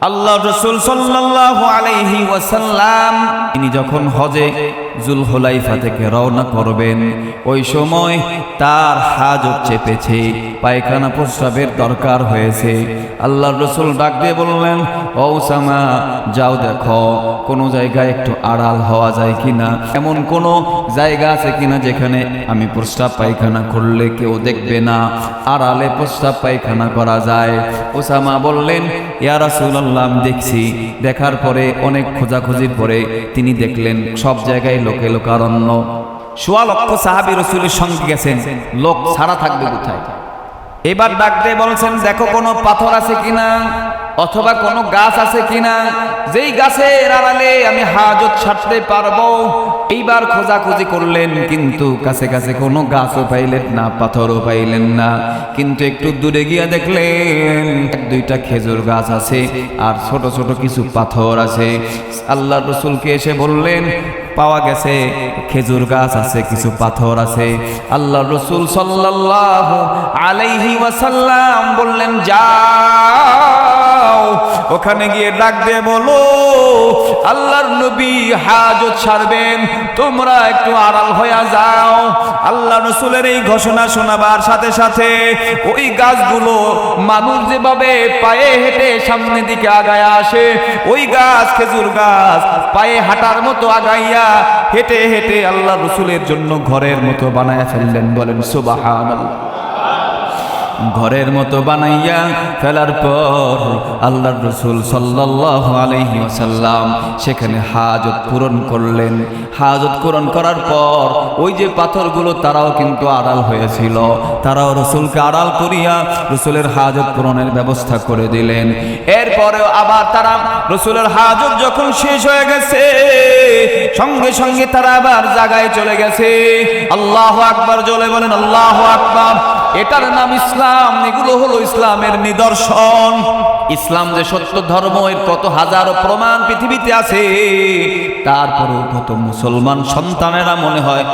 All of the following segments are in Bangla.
আল্লাহ রসুল সাল্লাহ আলাইহি ওয়াসাল্লাম তিনি যখন হজে জুলহুলাইফা থেকে রওনা করবেন। ওই সময় তার হাজত চেপেছে, পায়খানা প্রস্রাবের দরকার হয়েছে। আল্লাহ রসুল ডাক দিয়ে বললেন, ও সামা যাও দেখো, কোনো জায়গায় একটু আড়াল হওয়া যায় কিনা? এমন কোনো জায়গা আছে কিনা যেখানে আমি প্রস্রাব পায়খানা করলে কেউ দেখবে না? আড়ালে প্রস্রাব পায়খানা করা যায়। ওসামা বললেন, ইয়া আমি দেখছি। দেখার পরে অনেক খোঁজাখুঁজির পরে তিনি দেখলেন, সব জায়গায় লোকে লোকারণ্য। সোয়া লক্ষ সাহাবি রসুলের সঙ্গে গেছেন। লোক ছাড়া থাকবে কোথায়? এবার ডাক দিয়ে বলছেন, দেখো কোনো পাথর আছে কিনা? অথবা কোনো গাছ আছে কিনা? যেই গাছের আড়ালে আমি হাজত ছাড়তে পারব। এইবার খোঁজাখুঁজি করলেন, কিন্তু কাছে কাছে কোনো গাছও পাইলেন না, পাথরও পাইলেন না। কিন্তু একটু দূরে গিয়ে দেখলেন দুইটা খেজুর গাছ আছে আর ছোট ছোট কিছু পাথর আছে। আল্লাহ রসুলকে এসে বললেন পাওয়া গেছে, খেজুর গাছ আছে, কিছু পাথর আছে। আল্লাহ রসুল সাল্লাহ আলাইহি ওয়াসাল্লাম বললেন, যাও। ওখানে গিয়ে ডাক বলো, আল্লাহর নবী হাজত ছাড়বেন, তোমরা একটু আড়াল হয়ে যাও। আল্লাহ রসুলের এই ঘোষণা শোনাবার সাথে সাথে ওই গাছগুলো মানুষ যেভাবে পায়ে হেঁটে সামনের দিকে আগায় আসে, ওই গাছ, খেজুর গাছ পায়ে হাঁটার মতো আগাইয়া হেঁটে হেঁটে আল্লাহ রসুলের জন্য ঘরের মতো বানায় ফেললেন। বলেন সুবাহান ঘরের মতো বানাইয়া ফেলার পর আল্লাহ রসুল সাল্লাহ আলহি ওসাল্লাম সেখানে হাজত পূরণ করলেন। হাজত পূরণ করার পর ওই যে পাথরগুলো তারাও কিন্তু আড়াল হয়েছিল। তারাও রসুলকে আড়াল করিয়া রসুলের হাজত পূরণের ব্যবস্থা করে দিলেন। এরপরেও আবার তারা রসুলের হাজত যখন শেষ হয়ে গেছে, সঙ্গে সঙ্গে তারা আবার জায়গায় চলে গেছে। আল্লাহ আকবার জলে বলেন, আল্লাহ আকবার। এটার নাম ইসলাম। এগুলো হলো ইসলামের নিদর্শন। ইসলাম যে সত্য ধর্ম, এর কত হাজারো প্রমাণ পৃথিবীতে আছে। তারপরেও কত মুসলমান সন্তানেরা মনে হয়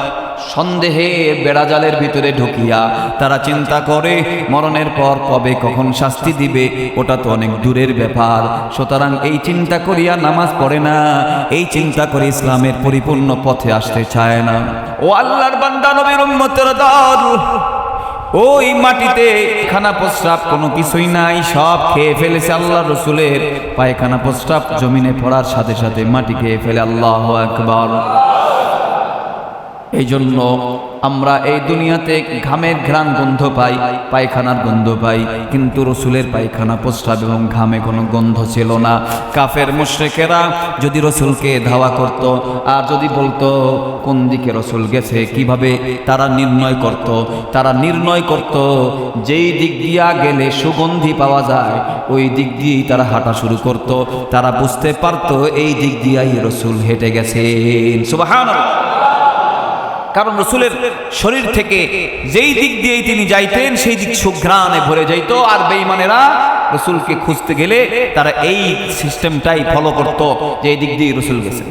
সন্দেহে বেড়াজালের ভিতরে ঢুকিয়া তারা চিন্তা করে, মরণের পর কবে কখন শাস্তি দিবে, ওটা তো অনেক দূরের ব্যাপার। সুতরাং এই চিন্তা করিয়া নামাজ পড়ে না, এই চিন্তা করে ইসলামের পরিপূর্ণ পথে আসতে চায় না। ও আল্লাহর বান্দা, নবীর উম্মতের দল ওই মাটিতে খানা প্রস্রাব কোনো কিছুই নাই, সব খেয়ে ফেলেছে আল্লাহ রসুলের। পায়খানা প্রস্রাব জমিনে পড়ার সাথে সাথে মাটি খেয়ে ফেলে আল্লাহ একবার এই জন্য আমরা এই দুনিয়াতে ঘামের ঘ্রাণ গন্ধ পাই, পায়খানার গন্ধ পাই, কিন্তু রসুলের পায়খানা প্রস্রাব এবং ঘামে কোনো গন্ধ ছিল না। কাফের মুশ্রেকেরা যদি রসুলকে ধাওয়া করত আর যদি বলতো, কোন দিকে রসুল গেছে, কীভাবে তারা নির্ণয় করত? তারা নির্ণয় করত, যেই দিক দিয়া গেলে সুগন্ধি পাওয়া যায়, ওই দিক দিয়েই তারা হাঁটা শুরু করত। তারা বুঝতে পারতো, এই দিক দিয়াই রসুল হেঁটে গেছেন। সুবহানাল্লাহ। কারণ রসুলের শরীর থেকে যেই দিক দিয়েই তিনি যাইতেন, সেই দিক সুঘ্রাণে ভরে যাইত। আর বেইমানেরা রসুলকে খুঁজতে গেলে তারা এই সিস্টেমটাই ফলো করত যে এই দিক দিয়েই রসুল গেছেন।